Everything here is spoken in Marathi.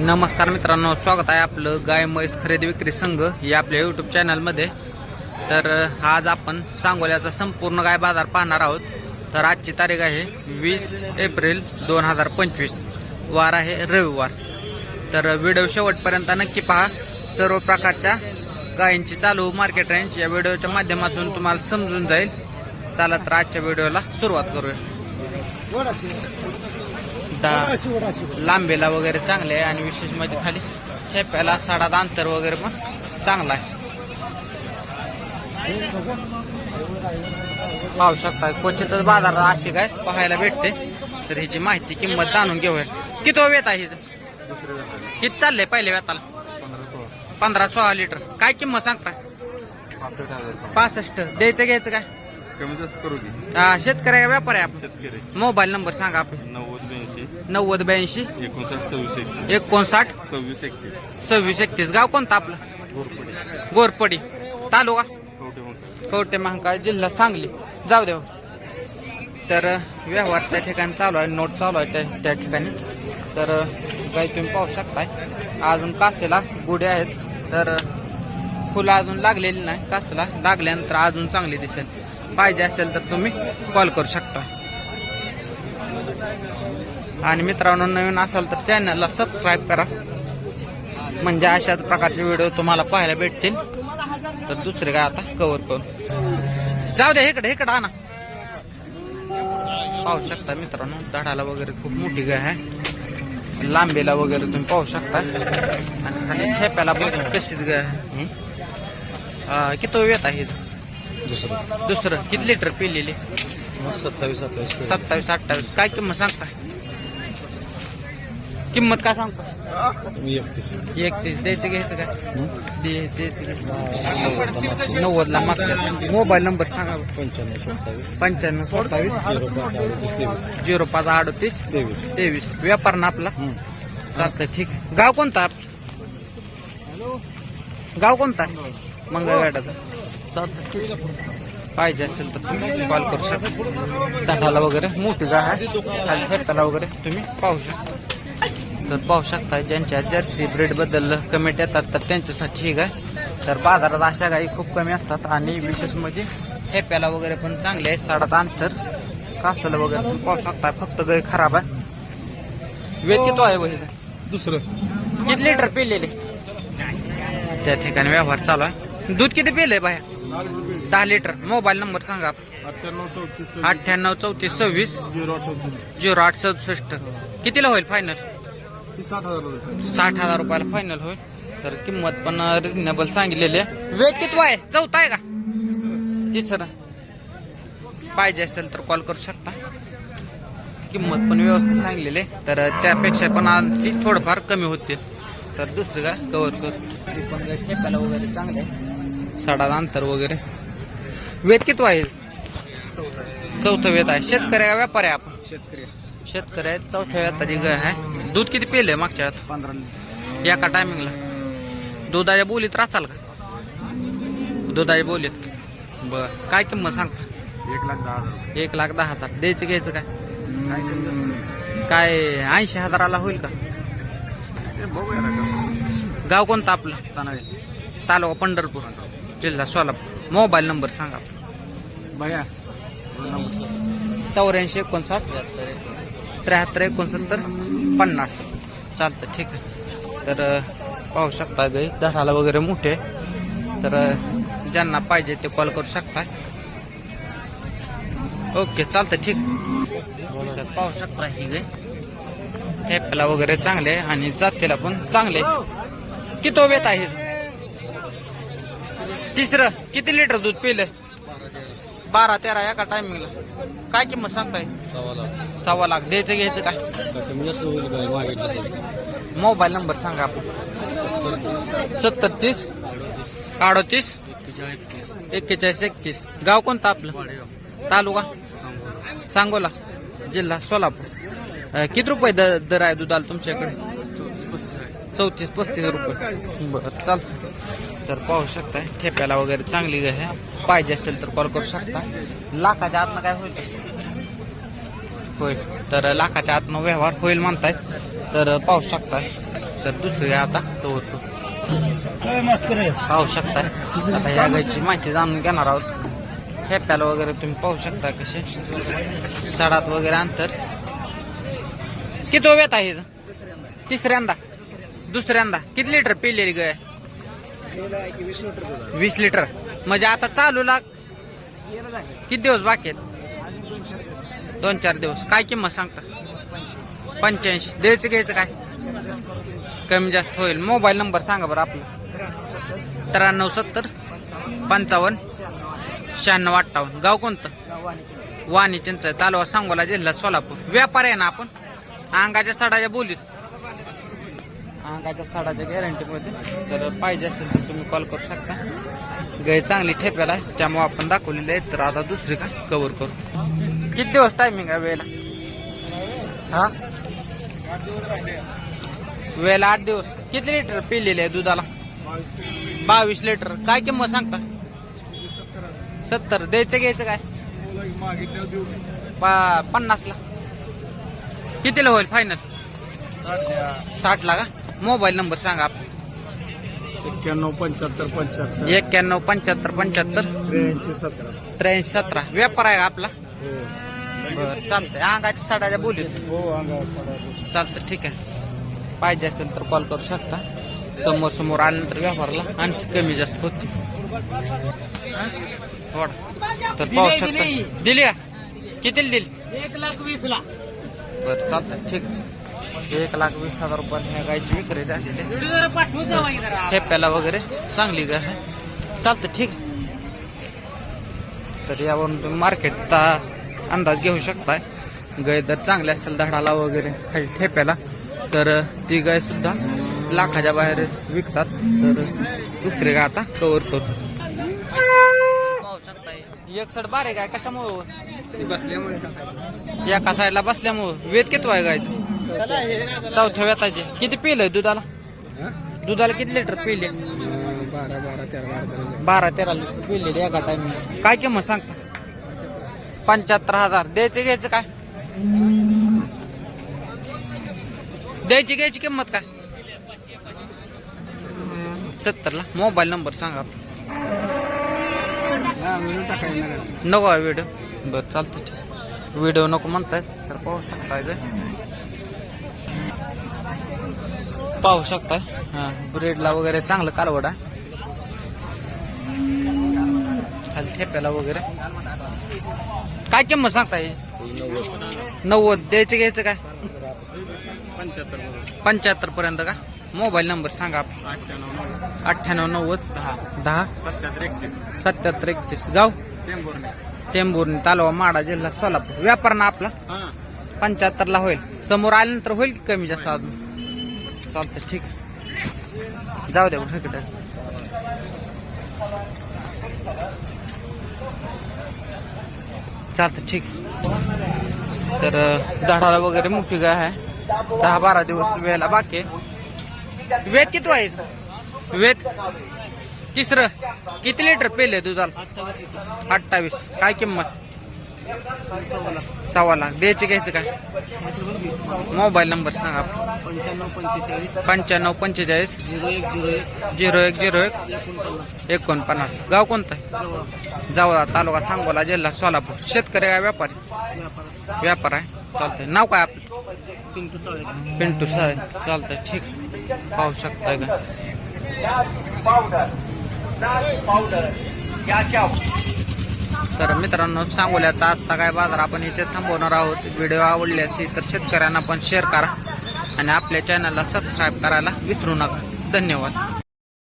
नमस्कार मित्रांनो स्वागत आहे आपलं गाय म्हैस खरेदी विक्री संघ या आपल्या यूट्यूब चॅनलमध्ये तर आज आपण सांगोल्याचा संपूर्ण गाय बाजार पाहणार आहोत. तर आजची तारीख आहे वीस एप्रिल दोन हजार पंचवीस. वार आहे रविवार. तर व्हिडिओ शेवटपर्यंत नक्की पहा. सर्व प्रकारच्या गायींची चालू मार्केट रेंज या व्हिडिओच्या माध्यमातून तुम्हाला समजून जाईल. चला तर आजच्या व्हिडिओला सुरुवात करूया. सुद्धा लांबेला वगैरे चांगले आहे आणि विशेष म्हणजे खाली खेप्याला साडात अंतर वगैरे पण चांगला आहे. पाहू शकता क्वचितच बाजारात अशी काय पाहायला भेटते. तर हिची माहिती किंमत जाणून घेऊया. किती वेत आहे हिचं किती चाललंय पहिले वेताला? पंधरा सोळा. लिटर. काय किंमत सांगता पासष्ट. द्यायचं घ्यायचं काय? कमी जास्त करू की. हा, शेतकऱ्या व्यापार आहे आपण. शेतकरी. मोबाईल नंबर सांगा आपण नव्वद ब्याऐंशी. नव्वद ब्याऐंशी. एकोणसाठ सव्वीस एकतीस. एकोणसाठ. सव्वीस एकतीस. सव्वीस एकतीस. गाव कोणतं आपलं? घोरपडे. गोरपडी तालुका? कवठे कवटे महाकाळ जिल्हा सांगली. जाऊ देव तर अ, व्यवहार त्या ठिकाणी चालू आहे. नोट चालू आहे त्या त्या ठिकाणी. तर अ, गाई तुम्ही पाहू शकताय. अजून कासेला गुढे आहेत. तर अ, फुलं अजून लागलेली नाही. कासेला लागल्यानंतर अजून चांगली दिसेल. पाहिजे असेल तर तुम्ही कॉल करू शकता. आणि मित्रांनो नवीन असाल तर चॅनलला सबस्क्राईब करा. म्हणजे अशाच प्रकारचे व्हिडिओ तुम्हाला पाहायला भेटतील. तर दुसरे काय आता? कवर करून जाऊ द्या इकडे इकडे आणा. पाहू शकता मित्रांनो धडाला वगैरे खूप मोठी गाय आहे. लांबीला वगैरे तुम्ही पाहू शकता. आणि खाली छेप्याला पण तशीच गाय आहे. किती वेत आहे दुसरं. दुसरं. किती लिटर पिलेली? सत्तावीस अठ्ठावीस सत्तावीस अठ्ठावीस. काय किंमत सांगता? किंमत काय सांगता? एकतीस. एकतीस. द्यायचं घ्यायचं काय? दे- द्यायचं घ्यायचं. नव्वदला मागतात. मोबाईल नंबर सांगा. पंच्याण्णव सत्तावीस. पंच्याण्णव सत्तावीस. झिरो पाच अडतीस तेवीस. झिरो पाच अडतीस. तेवीस. तेवीस. व्यापार ना आपला? चालतंय ठीक आहे. गाव कोणता आपलं गाव कोणता? चालतं आहे. पाहिजे असेल तर तुम्ही कॉल करू शकता. दंडाला वगैरे मोठी गाय आहे. खाली फेकाला वगैरे तुम्ही पाहू शकता. तर पाहू शकता ज्यांच्या जर्सी ब्रीडबद्दल कमेंट येतात तर त्यांच्यासाठी ही गाय. तर बाजारात अशा गायी खूप कमी असतात आणि विशेष म्हणजे ठेप्याला वगैरे पण चांगले आहे साडात अंतर. कासलं वगैरे तुम्ही पाहू शकता फक्त गाय खराब आहे. वेळ किती आहे वही दुसरं. किती लिटर पिलेले? त्या ठिकाणी व्यवहार चालू आहे. दूध किती पिलंय बाया? दहा लिटर. मोबाईल नंबर सांगा. अठ्ठ्याण्णव चौतीस अठ्ठ्याण्णव चौतीस सव्वीस. झिरो आठ चौतीस झिरो आठ सदुसष्ट कितीला होईल फायनल साठ हजार रुपये साठ हजार रुपयाला फायनल होईल. तर किंमत पण रिजनेबल सांगितलेली आहे. वेग किती आहे. चौथा आहे का? तिसरं. पाहिजे असेल तर कॉल करू शकता. किंमत पण व्यवस्थित सांगलेली आहे. तर त्यापेक्षा पण आणखी थोडंफार कमी होते तर दुसरं काय? कवर कर. पण काय वगैरे चांगले साडा अंतर वगैरे. वेद किती आहे? चौथं वेद आहे. शेतकरी आहे व्यापारी आहे आपण? शेतकरी शेतकरी आहेत चौथ्या व्यापारी गाय आहे. दूध किती पेले मागच्या आत पंधरा. एका टायमिंगला दुधाच्या बोलीत राचाल का? दुधाच्या बोलीत. बर. काय किंमत सांगता? एक लाख दहा हजार एक लाख दहा हजार. द्यायचं घ्यायचं काय? काय ऐंशी हजाराला होईल का? गाव कोणतं आपलं? तानाळे. तालुका पंढरपूर. जिल्हा सोलापूर. मोबाईल नंबर सांगा. भैया चौऱ्याऐंशी एकोणसाठ त्र्याहत्तर एकोणसत्तर पन्नास. चालतं ठीक आहे. तर पाहू शकता गाई दहाला वगैरे मोठे. तर ज्यांना पाहिजे ते कॉल करू शकता. ओके चालतं ठीक. तर पाहू शकता ही गाय ठेप्याला वगैरे चांगले आहे आणि जातीला पण चांगले. किती वेत आहे? तिसरं किती लिटर दूध पिलं? बारा तेरा एका टायमिंगला काय किंमत सांगताय? सव्वा लाख. द्यायचं घ्यायचं काय मोबाईल नंबर सांगा आपण. सत्तर तीस अडतीस. एक्केचाळीस एकतीस. गाव कोणतं आपलं? तालुका? सांगोला. जिल्हा सोलापूर. अं, किती रुपये द- दर आहे दुधाला तुमच्याकडे? चौतीस पस्तीस रुपये. बरं चालतं तर पाहू शकताय ठेप्याला वगैरे चांगली आहे. पाहिजे असेल तर कॉल करू शकता. लाखाच्या आतनं काय होईल? होईल. तर लाखाच्या आतनं व्यवहार होईल म्हणताय तर पाहू शकताय तर दुसरी आता तो होतो. पाहू शकता. आता ह्या गायची माहिती जाणून घेणार आहोत. हेप्याला वगैरे तुम्ही पाहू शकता कसे. सडात वगैरे अंतर. किती वेत आहे? तिसऱ्यांदा. दुसऱ्यांदा. किती लिटर पिलेली गाय? वीस लिटर म्हणजे आता चालू लाग किती दिवस बाकी आहेत? दोन चार दिवस. काय किंमत सांगता? पंच्याऐंशी. द्यायचं घ्यायचं काय? कमी जास्त होईल. मोबाईल नंबर सांगा बरं आपला. त्र्याण्णव सत्तर पंचावन्न शहाण्णव अठ्ठावन्न. गाव कोणतं? वाणी चिंच तालुका सांगोला जिल्हा सोलापूर. व्यापार आहे ना आपण? अंगाच्या साडाच्या बोलीत. अंगाच्या साडाच्या गॅरंटीमध्ये तर पाहिजे असेल तर तुम्ही कॉल करू शकता. गाय चांगली ठेप्याला आहे, त्यामुळे आपण दाखवलेली आहे. तर आता दुसरी का कवर करू. किती दिवस टायमिंग आहे वेळेला? हा? वेळेला आठ दिवस. किती लिटर पिलेले आहे दुधाला? बावीस लिटर काय किंमत सांगता? सत्तर. द्यायचं घ्यायचं काय? पा पन्नासला. कितीला होईल फायनल साठला का? मोबाईल नंबर सांगा. आपला. एक्क्याण्णव पंच्याहत्तर पंच्याहत्तर. एक्क्याण्णव पंच्याहत्तर पंच्याहत्तर. त्र्याऐंशी सतरा. त्र्याऐंशी सतरा. व्यापार आहे का आपला? हो. बरं चालतंय. अंगाच्या साडाच्या बोलीत. हो अंगा चालतं ठीक आहे. पाहिजे असेल तर कॉल करू शकता. समोर समोर आल्यानंतर व्यवहारला आणखी कमी जास्त होते. थोडा. तर पाहू शकता. दिली. का? कितीला दिली? एक लाख वीस ला बरं चालतं ठीक एक लाख वीस हजार रुपये ह्या गायची विक्री झालेली ठेप्याला वगैरे चांगली गाय आहे. चालतं ठीक. तर यावरून तुम्ही मार्केटचा अंदाज घेऊ शकताय. गाय जर चांगले असेल धडाला वगैरे खाली ठेप्याला तर ती गाय सुद्धा लाखाच्या बाहेर विकतात. तर दुसरी गाय आता कव्हर करू एक साईड बारे गाय कशामुळे? बसल्यामुळे एका साईडला बसल्यामुळे. वेद किती आहे गायचं? चौथ्या वेताचे. किती पिलंय दुधाला? दुधाला किती लिटर पिले? बारा बारा तेरा बारा तेरा लिटर पिले एका टाइम काय किंमत सांगता? पंच्याहत्तर हजार. द्यायचे घ्यायचं काय? द्यायची घ्यायची किंमत काय? सत्तरला. मोबाईल नंबर सांगा नको व्हिडिओ बरं चालतं ठीक. व्हिडिओ नको म्हणतायत. तर पाहू शकताय का पाहू शकताय हा ब्रेडला वगैरे चांगलं कालवड. खाली ठेप्याला वगैरे. काय किंमत सांगताय? नव्वद. द्यायचं घ्यायचं काय? पंच्याहत्तर पर्यंत का? मोबाईल नंबर सांगा. अठ्ठ्याण्णव नव्वद. दहा. दहा. सत्याहत्तर एकतीस. गाव? टेंभुर्णी. तालुका माडा जिल्हा सोलापूर. व्यापार ना आपला? हां. पंच्याहत्तर ला होईल. समोर आल्यानंतर होईल की कमी जास्त अजून? चालतं ठीक. जाऊ द्या मग इकडे. चालतं ठीक. तर अं, झाडाला वगैरे मोठी गाय आहे. दहा बारा दिवस वेळेला बाकी आहे. वेत किती आहे? वेत तिसरं. किती लिटर पेले दुधाला? अठ्ठावीस. काय किंमत? सव्वा लाख. द्यायचे घ्यायचं काय? मोबाईल नंबर सांगा पंच्याण्णव पंचेचाळीस पंच्याण्णव पंचेचाळीस. झिरो एक झिरो एक झिरो एक झिरो एक एकोणपन्नास. गाव कोणतं आहे? जवळ जावळा तालुका सांगोला जिल्हा सोलापूर. शेतकरी आहे व्यापारी? व्यापार आहे. चालतंय. नाव काय आपलं? पिंटू साळे पिंटू साहेब चालतंय. ठीक. पाहू शकताय का? तर मित्रांनो सांगोल्याचा आजचा काय बाजार आपण इथे थांबवणार आहोत. व्हिडिओ आवडले असेल तर शेतकऱ्यांना पण शेअर करा आणि आपल्या चॅनलला सबस्क्राईब करायला विसरू नका. धन्यवाद.